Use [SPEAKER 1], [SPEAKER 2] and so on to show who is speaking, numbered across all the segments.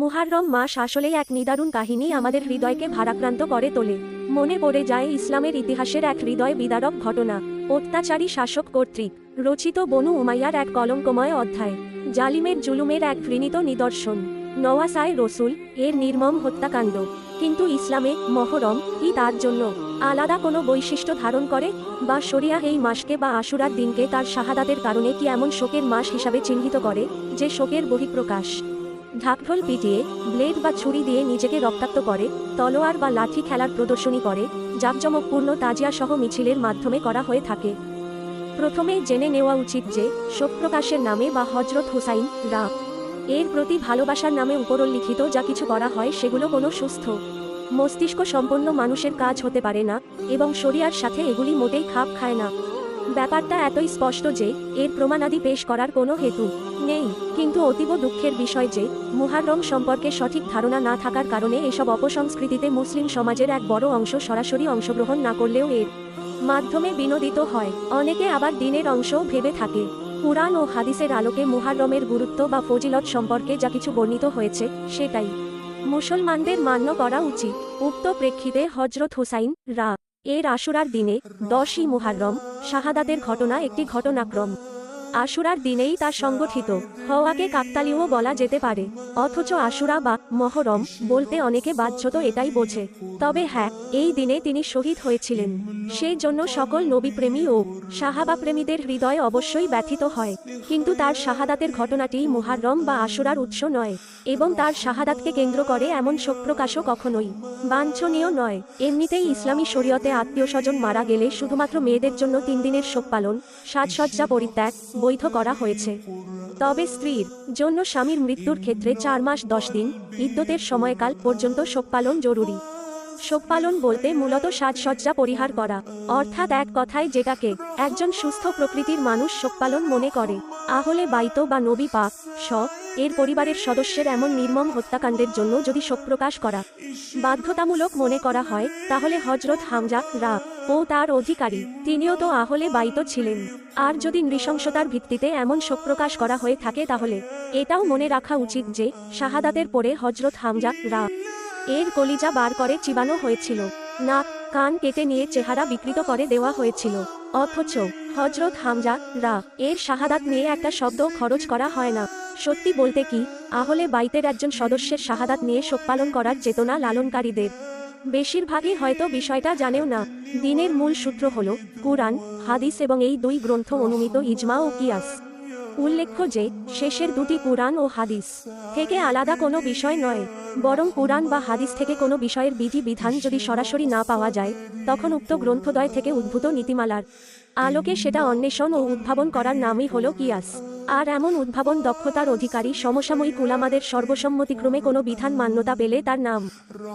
[SPEAKER 1] মুহাররম মাস আসলেই এক নিদারুণ কাহিনী আমাদের হৃদয়কে ভারাক্রান্ত করে তোলে। মনে পড়ে যায় ইসলামের ইতিহাসের এক হৃদয় বিদারক ঘটনা। অত্যাচারী শাসক কর্তৃক রচিত বনু উমাইয়ার এক কলঙ্কময় অধ্যায়। জালিমের জুলুমের এক ঘৃণিত নিদর্শন। নওয়াসায় রসুল এর নির্মম হত্যাকাণ্ড। কিন্তু ইসলামে মহরম কি তার জন্য? আলাদা কোনো বৈশিষ্ট্য ধারণ করে? বা শরিয়া এই মাসকে বা আশুরার দিনকে তার শাহাদাতের কারণে কি এমন শোকের মাস হিসাবে চিহ্নিত করে, যে শোকের বহিঃপ্রকাশ? ঢাকঢোল পিটিয়ে, ব্লেড বা ছুরি দিয়ে নিজেকে রক্তাক্ত করে, তলোয়ার বা লাঠি খেলার প্রদর্শনী করে, জাঁকজমকপূর্ণ তাজিয়া সহ মিছিলের মাধ্যমে করা হয়ে থাকে। প্রথমেই জেনে নেওয়া উচিত যে শোক প্রকাশের নামে বা হজরত হুসাইন, রা। এর প্রতি ভালোবাসার নামে উপরোল্লিখিত যা কিছু করা হয় সেগুলো কোনো সুস্থ, মস্তিষ্ক সম্পন্ন মানুষের কাজ হতে পারে না এবং শরিয়ার সাথে এগুলি মোটেই খাপ খায় না। ব্যাপারটা এতই স্পষ্ট যে, এর প্রমাণাদি পেশ করার কোনো হেতু নেই, কিন্তু অতীব দুঃখের বিষয় যে, মুহাররম সম্পর্কে সঠিক ধারণা না থাকার কারণে এসব অপসংস্কৃতিতে মুসলিম সমাজের এক বড় অংশ সরাসরি অংশগ্রহণ না করলেও এর মাধ্যমে বিনোদিত হয়। অনেকে আবার দিনের অংশও ভেবে থাকে। কুরআন ও হাদিসের আলোকে মুহাররমের গুরুত্ব বা ফজিলত সম্পর্কে যা কিছু বর্ণিত হয়েছে, সেটাই। মুসলমানদের মান্য করা উচিত। উক্ত প্রেক্ষিতে হজরত হুসাইন, রা। এর আশুরার দিনে দশই মুহাররম, শাহাদাতের ঘটনা একটি ঘটনাক্রম। আশুরার দিনেই তা সংগঠিত। হওয়াকে কাকতালীয় বলা যেতে পারে। অথচ আশুরা বা মহরম বলতে অনেকে বাধ্যত এটাই বোঝে। তবে হ্যাঁ এই দিনে তিনি শহীদ হয়েছিলেন। সেই জন্য সকল নবীপ্রেমী ও সাহাবা প্রেমীদের হৃদয় অবশ্যই ব্যথিত হয়। কিন্তু তার শাহাদাতের ঘটনাটি মুহাররম বা আশুরার উৎস নয় এবং তার শাহাদাতকে কেন্দ্র করে এমন শোকপ্রকাশও কখনোই বাঞ্ছনীয় নয়। এমনিতেই ইসলামী শরীয়তে আত্মীয় স্বজন মারা গেলে শুধুমাত্র মেয়েদের জন্য তিন দিনের শোক পালন, সাজসজ্জা পরিত্যাগ বৈধ করা হয়েছে। তবে স্ত্রীর জন্য স্বামীর মৃত্যুর ক্ষেত্রে চার মাস দশ দিন, ইদ্যতের সময়কাল পর্যন্ত শোক পালন জরুরি। শোক পালন বলতে মূলত সাজসজ্জা পরিহার করা। অর্থাৎ এক কথায় যেটাকে একজন সুস্থ প্রকৃতির মানুষ শোক পালন মনে করে। আহলে বাইত বা নবী পাক, স, এর পরিবারের সদস্যের এমন নির্মম হত্যাকাণ্ডের জন্য যদি শোক প্রকাশ করা বাধ্যতামূলক মনে করা হয়, তাহলে হজরত হামজা, রা, ও তার অধিকারী, তিনিও তো আহলে বাইত ছিলেন। আর যদি নৃশংসতার ভিত্তিতে এমন শোক প্রকাশ করা হয়ে থাকে তাহলে, এটাও মনে রাখা উচিত যে, শাহাদাতের পরে হজরত হামজা, রা এর কলিজা বার করে চিবানো হয়েছিল। নাক, কান কেটে নিয়ে চেহারা বিকৃত করে দেওয়া হয়েছিল। অথচ হজরত হামজা, রা, এর শাহাদাত নিয়ে একটা শব্দ খরচ করা হয় না। সত্যি বলতে কি, আহলে বাইতের একজন সদস্যের শাহাদাত নিয়ে শোক পালন করার চেতনা লালনকারীদের। বেশিরভাগই হয়তো বিষয়টা জানেও না। দিনের মূল সূত্র হল, কুরআন, হাদিস এবং এই দুই গ্রন্থ অনুমিত ইজমা ও কিয়াস। উল্লেখ্য যে, শেষের দুটি কুরআন ও হাদিস থেকে আলাদা কোনো বিষয় নয়, বরং কুরআন বা হাদিস থেকে কোনো বিষয়ের বিধি বিধান যদি সরাসরি না পাওয়া যায়, তখন উক্ত গ্রন্থদ্বয় থেকে উদ্ভূত নীতিমালার আলোকে সেটা অন্বেষণ ও উদ্ভাবন করার নামই হল কিয়াস। আর এমন উদ্ভাবন দক্ষতার অধিকারী সমসাময়িক উলামাদের সর্বসম্মতিক্রমে কোনো বিধান মান্যতা পেলে তার নাম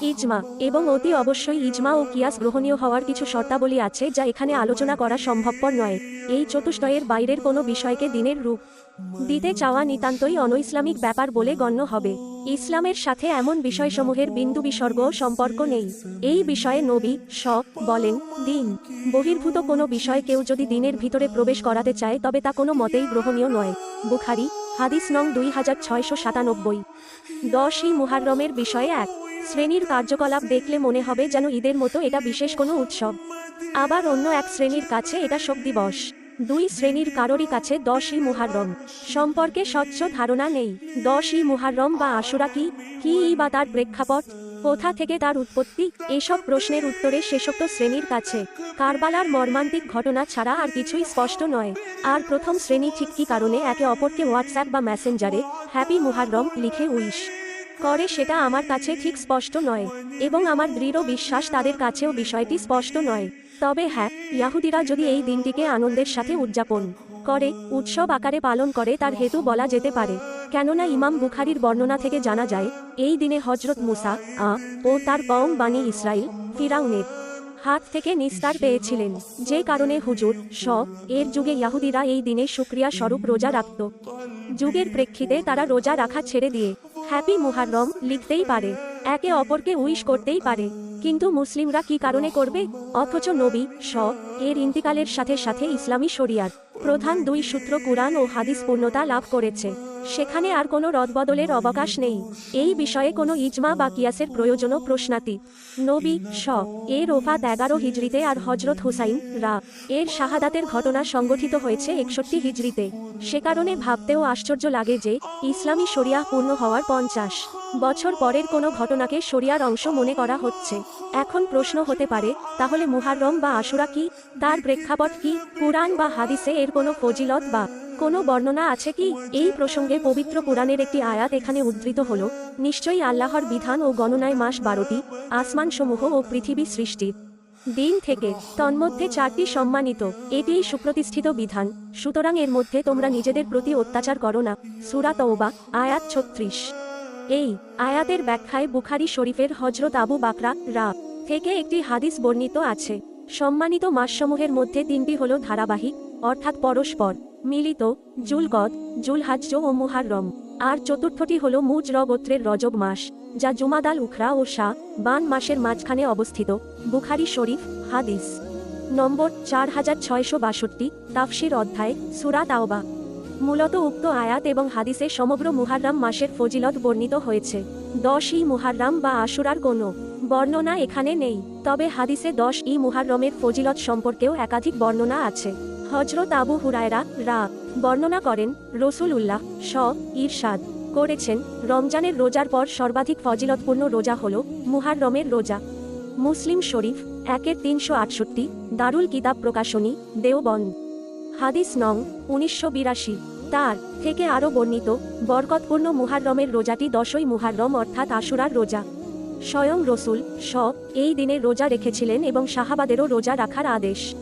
[SPEAKER 1] ইজমা এবং অতি অবশ্যই ইজমা ও কিয়াস গ্রহণীয় হওয়ার কিছু শর্তাবলী আছে যা এখানে আলোচনা করা সম্ভবপর নয়। এই চতুষ্টয়ের বাইরের কোনো বিষয়কে দিনের রূপ দিতে চাওয়া নিতান্তই অনৈসলামিক ব্যাপার বলে গণ্য হবে। ইসলামের সাথে এমন বিষয়সমূহের বিন্দু বিসর্গ সম্পর্ক নেই। এই বিষয়ে নবী, স, বলেন, দিন। বহির্ভূত কোনো বিষয় কেউ যদি দিনের ভিতরে প্রবেশ করাতে চায়, তবে তা কোনো মতেই গ্রহণীয় নয়। বুখারি, হাদিস নং দুই হাজার ছয়শো সাতানব্বই। দশই মুহাররমের বিষয়ে এক, শ্রেণির কার্যকলাপ দেখলে মনে হবে যেন ঈদের মতো এটা বিশেষ কোনো উৎসব। আবার অন্য এক শ্রেণির কাছে এটা শোক দিবস। দুই শ্রেণির কারোরই কাছে দশই মুহাররম। সম্পর্কে স্বচ্ছ ধারণা নেই। দশই মুহাররম বা আশুরা কি? কি বা তার প্রেক্ষাপট? কোথা থেকে তার উৎপত্তি, এসব প্রশ্নের উত্তরে শেষোক্ত শ্রেণির কাছে। কারবালার মর্মান্তিক ঘটনা ছাড়া আর কিছুই স্পষ্ট নয়। আর প্রথম শ্রেণি ঠিক কি কারণে একে অপরকে হোয়াটসঅ্যাপ বা মেসেঞ্জারে হ্যাপি মুহাররম লিখে উইশ করে সেটা আমার কাছে ঠিক স্পষ্ট নয় এবং আমার দৃঢ় বিশ্বাস তাদের কাছেও বিষয়টি স্পষ্ট নয়। তবে হ্যাঁ ইয়াহুদিরা যদি এই দিনটিকে আনন্দের সাথে উদযাপন করে, উৎসব আকারে পালন করে তার হেতু বলা যেতে পারে। কেননা ইমাম বুখারির বর্ণনা থেকে জানা যায়, এই দিনে হজরত মুসা, আ, ও তার বং বাণী ইসরায়েল ফিরাউনের হাত থেকে নিস্তার পেয়েছিলেন। যে কারণে হুজুর, স, এর যুগে ইয়াহুদিরা এই দিনে সুক্রিয়া স্বরূপ রোজা রাখত। যুগের প্রেক্ষিতে তারা রোজা রাখা ছেড়ে দিয়ে, হ্যাপি মুহাররম লিখতেই পারে। একে অপরকে উইশ করতেই পারে। কিন্তু মুসলিমরা কি কারণে করবে? অথচ নবী স এর ইন্তিকালের সাথে সাথে ইসলামী শরিয়ার প্রধান দুই সূত্র কুরআন ও হাদিস পূর্ণতা লাভ করেছে। সেখানে আর কোনো রদবদলের অবকাশ নেই। এই বিষয়ে কোনো ইজমা বা কিয়াসের প্রয়োজনও প্রশ্নাতীত। নবী স এর ওফাত এগারো হিজড়িতে আর হজরত হুসাইন রা এর শাহাদাতের ঘটনা সংগঠিত হয়েছে একষট্টি হিজড়িতে সে কারণে ভাবতেও আশ্চর্য লাগে যে ইসলামী শরিয়াহ পূর্ণ হওয়ার পঞ্চাশ বছর পরের কোনো ঘটনাকে শরিয়ার অংশ মনে করা হচ্ছে। এখন প্রশ্ন হতে পারে, তাহলে মুহাররম বা আশুরা কি? তার প্রেক্ষাপট কি? কুরআন বা হাদিসে এর কোনো ফজিলত বা কোনো বর্ণনা আছে কি? এই প্রসঙ্গে পবিত্র পুরাণের একটি আয়াত এখানে উদ্ধৃত হল, নিশ্চয়ই আল্লাহর বিধান ও গণনায় মাস বারোটি, আসমানসমূহ ও পৃথিবী সৃষ্টি। দিন থেকে তন্মধ্যে চারটি সম্মানিত এটিই সুপ্রতিষ্ঠিত বিধান। সুতরাং এর মধ্যে তোমরা নিজেদের প্রতি অত্যাচার করো না। সুরা তওবা, আয়াত ছত্রিশ। এই আয়াতের ব্যাখ্যায় বুখারি শরীফের হজরত আবু বাকরা রা থেকে একটি হাদিস বর্ণিত আছে। সম্মানিত মাসসমূহের মধ্যে তিনটি হল ধারাবাহিক, অর্থাৎ পরস্পর, মিলিত, জুলগদ জুলহাজ্য ও মুহাররম। আর চতুর্থটি হল মুজ গোত্রের রজব মাস, যা জুমাদাল উখরা ও শাহ বান মাসের মাঝখানে অবস্থিত, বুখারি শরীফ, হাদিস। নম্বর চার হাজার ছয়শো বাষট্টি, তাফসির অধ্যায়, সুরা তাওবা। মূলত উক্ত আয়াত এবং হাদিসে সমগ্র মুহাররাম মাসের ফজিলত বর্ণিত হয়েছে। দশ ই মুহাররাম বা আশুরার কোনো বর্ণনা এখানে নেই, তবে হাদিসে দশ ই মুহাররমের ফজিলত সম্পর্কেও একাধিক বর্ণনা আছে। হজরত আবু হুরায়রা রা বর্ণনা করেন রসুল উল্লাহ স ইরশাদ করেছেন, রমজানের রোজার পর সর্বাধিক ফজিলতপূর্ণ রোজা হল মুহাররমের রোজা। মুসলিম শরীফ একের তিনশো আটষট্টি, দারুল কিতাব প্রকাশনী, দেওবন্দ। হাদিস নং উনিশশো বিরাশি। তার থেকে আরও বর্ণিত, বরকতপূর্ণ মুহাররমের রোজাটি দশই মুহাররম অর্থাৎ আশুরার রোজা। স্বয়ং রসুল স এই দিনে রোজা রেখেছিলেন এবং শাহাবাদেরও রোজা রাখার আদেশ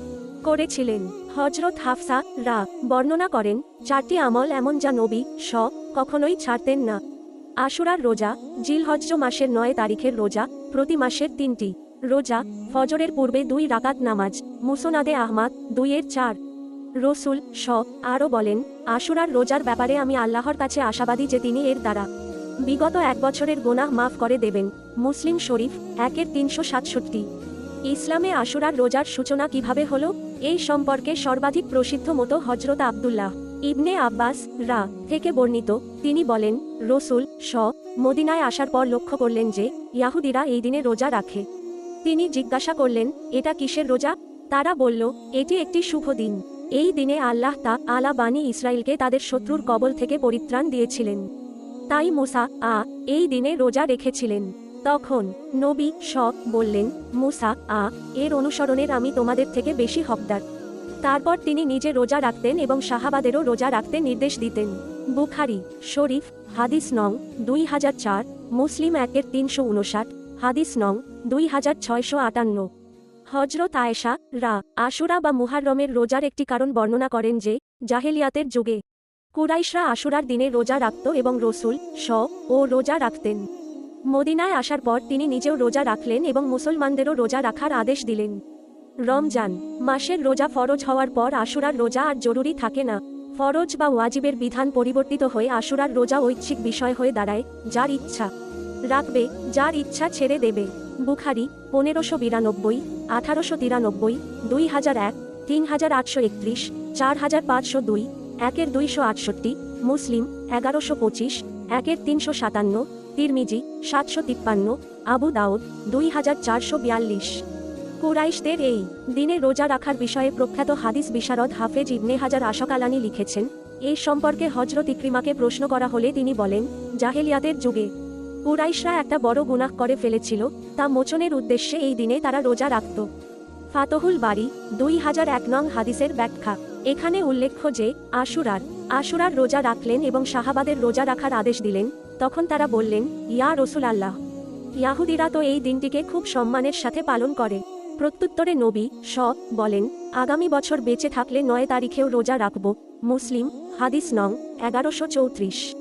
[SPEAKER 1] করেছিলেন। হজরত হাফসা রা বর্ণনা করেন, চারটি আমল এমন যা নবী স কখনোই ছাড়তেন না। আশুরার রোজা, জিলহজ্জ মাসের নয় তারিখের রোজা, প্রতি মাসের তিনটি। রোজা, ফজরের পূর্বে দুই রাকাত নামাজ, মুসোনাদে আহমাদ, দুইয়ের চার। রসুল স আরও বলেন, আশুরার রোজার ব্যাপারে আমি আল্লাহর কাছে আশাবাদী যে তিনি এর দ্বারা বিগত এক বছরের গোনাহ মাফ করে দেবেন। মুসলিম শরীফ একের তিনশো সাতষট্টি। ইসলামে আশুরার রোজার সূচনা কীভাবে হলো? এই সম্পর্কে সর্বাধিক প্রসিদ্ধ মতো হজরত আবদুল্লাহ ইবনে আব্বাস রা থেকে বর্ণিত। তিনি বলেন, রসুল স মদিনায় আসার পর লক্ষ্য করলেন যে ইয়াহুদিরা এই দিনে রোজা রাখে। তিনি জিজ্ঞাসা করলেন, এটা কিসের রোজা? তারা বলল, এটি একটি শুভ দিন। এই দিনে আল্লাহ তা আলা বানী ইসরায়েলকে তাদের শত্রুর কবল থেকে পরিত্রাণ দিয়েছিলেন। তাই মুসা আ এই দিনে রোজা রেখেছিলেন। তখন নবী স বললেন, মুসা আ, এর অনুসরণের আমি তোমাদের থেকে বেশি হকদার। তারপর তিনি নিজে রোজা রাখতেন এবং শাহাবাদেরও রোজা রাখতে নির্দেশ দিতেন। বুখারি, শরীফ, হাদিস নং দুই হাজার চার, মুসলিম একের তিনশো উনষাট, হাদিস নং দুই হাজার ছয়শো আটান্ন। হজরত আয়েশা, রা, আশুরা বা মুহাররমের রোজার একটি কারণ বর্ণনা করেন যে, জাহেলিয়াতের যুগে কুরাইশরা আশুরার দিনে রোজা রাখত এবং রসুল, স, ও রোজা রাখতেন। মদিনায় আসার পর তিনি নিজেও রোজা রাখলেন এবং মুসলমানদেরও রোজা রাখার আদেশ দিলেন। রমজান, মাসের রোজা ফরজ হওয়ার পর আশুরার রোজা আর জরুরি থাকে না। ফরজ বা ওয়াজিবের বিধান পরিবর্তিত হয়ে আশুরার রোজা ঐচ্ছিক বিষয় হয়ে দাঁড়ায়, যার ইচ্ছা রাখবে, যার ইচ্ছা ছেড়ে দেবে। বুখারি, পনেরোশো বিরানব্বই, আঠারোশো তিরানব্বই, দুই হাজার এক, তিন হাজার আটশো একত্রিশ, চার হাজার পাঁচশো দুই, একের দুইশো আটষট্টি, মুসলিম, এগারোশো পঁচিশ, একের তিনশো সাতান্ন, তিরমিজি, সাতশো তিপ্পান্ন, আবু দাউদ, দুই হাজার চারশো বিয়াল্লিশ। কুরাইশদের এই দিনে রোজা রাখার বিষয়ে প্রখ্যাত হাদিস বিশারদ হাফেজ ইবনে হাজার আশকালানি লিখেছেন, এই সম্পর্কে হজরত ইক্রিমাকে প্রশ্ন করা হলে তিনি বলেন, জাহেলিয়াতের যুগে কুরাইশরা একটা বড় গুনাহ করে ফেলেছিল, তা মোচনের উদ্দেশ্যে এই দিনে তারা রোজা রাখত। ফাতহুল বাড়ি দুই হাজার এক নং হাদিসের ব্যাখ্যা। এখানে উল্লেখ্য যে, আশুরার আশুরার রোজা রাখলেন এবং শাহাবাদের রোজা রাখার আদেশ দিলেন, তখন তারা বললেন, ইয়া রসুল আল্লাহ ইয়াহুদিরা তো এই দিনটিকে খুব সম্মানের সাথে পালন করে। প্রত্যুত্তরে নবী স বলেন, আগামী বছর বেঁচে থাকলে নয় তারিখেও রোজা রাখব। মুসলিম, হাদিস নং এগারোশো চৌত্রিশ।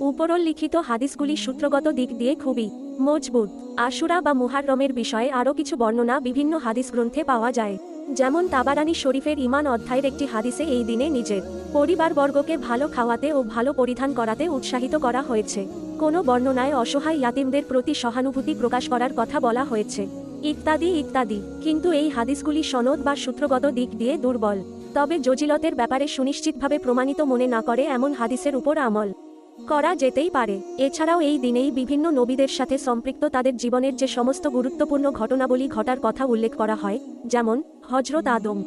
[SPEAKER 1] উপরোল্লিখিত হাদিসগুলি সূত্রগত দিক দিয়ে খুবই মজবুত। আশুরা বা মুহাররমের বিষয়ে আরও কিছু বর্ণনা বিভিন্ন হাদিস গ্রন্থে পাওয়া যায়। যেমন তাবারানী শরীফের ইমান অধ্যায়ের একটি হাদিসে এই দিনে নিজের পরিবারবর্গকে ভালো খাওয়াতে ও ভালো পরিধান করাতে উৎসাহিত করা হয়েছে। কোনো বর্ণনায় অসহায় ইয়াতিমদের প্রতি সহানুভূতি প্রকাশ করার কথা বলা হয়েছে। ইত্যাদি ইত্যাদি। কিন্তু এই হাদিসগুলি সনদ বা সূত্রগত দিক দিয়ে দুর্বল। তবে জজিলতের ব্যাপারে সুনিশ্চিতভাবে প্রমাণিত মনে না করে এমন হাদিসের উপর আমল করা যেতেই পারে। এছাড়াও এই দিনেই বিভিন্ন নবীদের সাথে সম্পৃক্ত তাদের জীবনের যে সমস্ত গুরুত্বপূর্ণ ঘটনাবলী ঘটার কথা উল্লেখ করা হয়, যেমন হজরত আদম।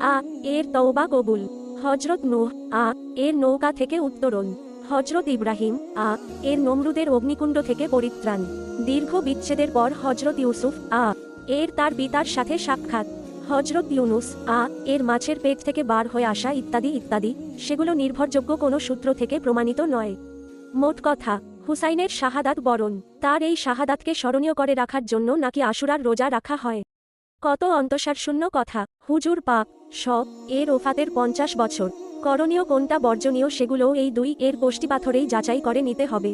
[SPEAKER 1] আ, এর তওবা কবুল। হজরত নূহ। আ, এর নৌকা থেকে উত্তরণ। হজরত ইব্রাহিম। আ, এর নমরুদের অগ্নিকুণ্ড থেকে পরিত্রাণ। দীর্ঘ বিচ্ছেদের পর হজরত ইউসুফ। আ, এর তার পিতার সাথে সাক্ষাৎ। হজরত ইউনুস। আ, এর মাছের পেট থেকে বার হয়ে আসা ইত্যাদি ইত্যাদি, সেগুলো নির্ভরযোগ্য কোনো সূত্র থেকে প্রমাণিত নয়। মোট কথা, হুসাইনের শাহাদাত বরণ, তার এই শাহাদাতকে স্মরণীয় করে রাখার জন্য নাকি আশুরার রোজা রাখা হয়? কত অন্তঃসারশূন্য কথা, হুজুর পাক সব এর ওফাতের পঞ্চাশ বছর, করণীয় কোনটা বর্জনীয় সেগুলোও এই দুই এর গোষ্ঠীপাথরেই যাচাই করে নিতে হবে।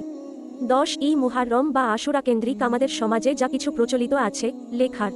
[SPEAKER 1] দশ, ই মুহাররম বা আশুরা কেন্দ্রিক আমাদের সমাজে যা কিছু প্রচলিত আছে, লেখার।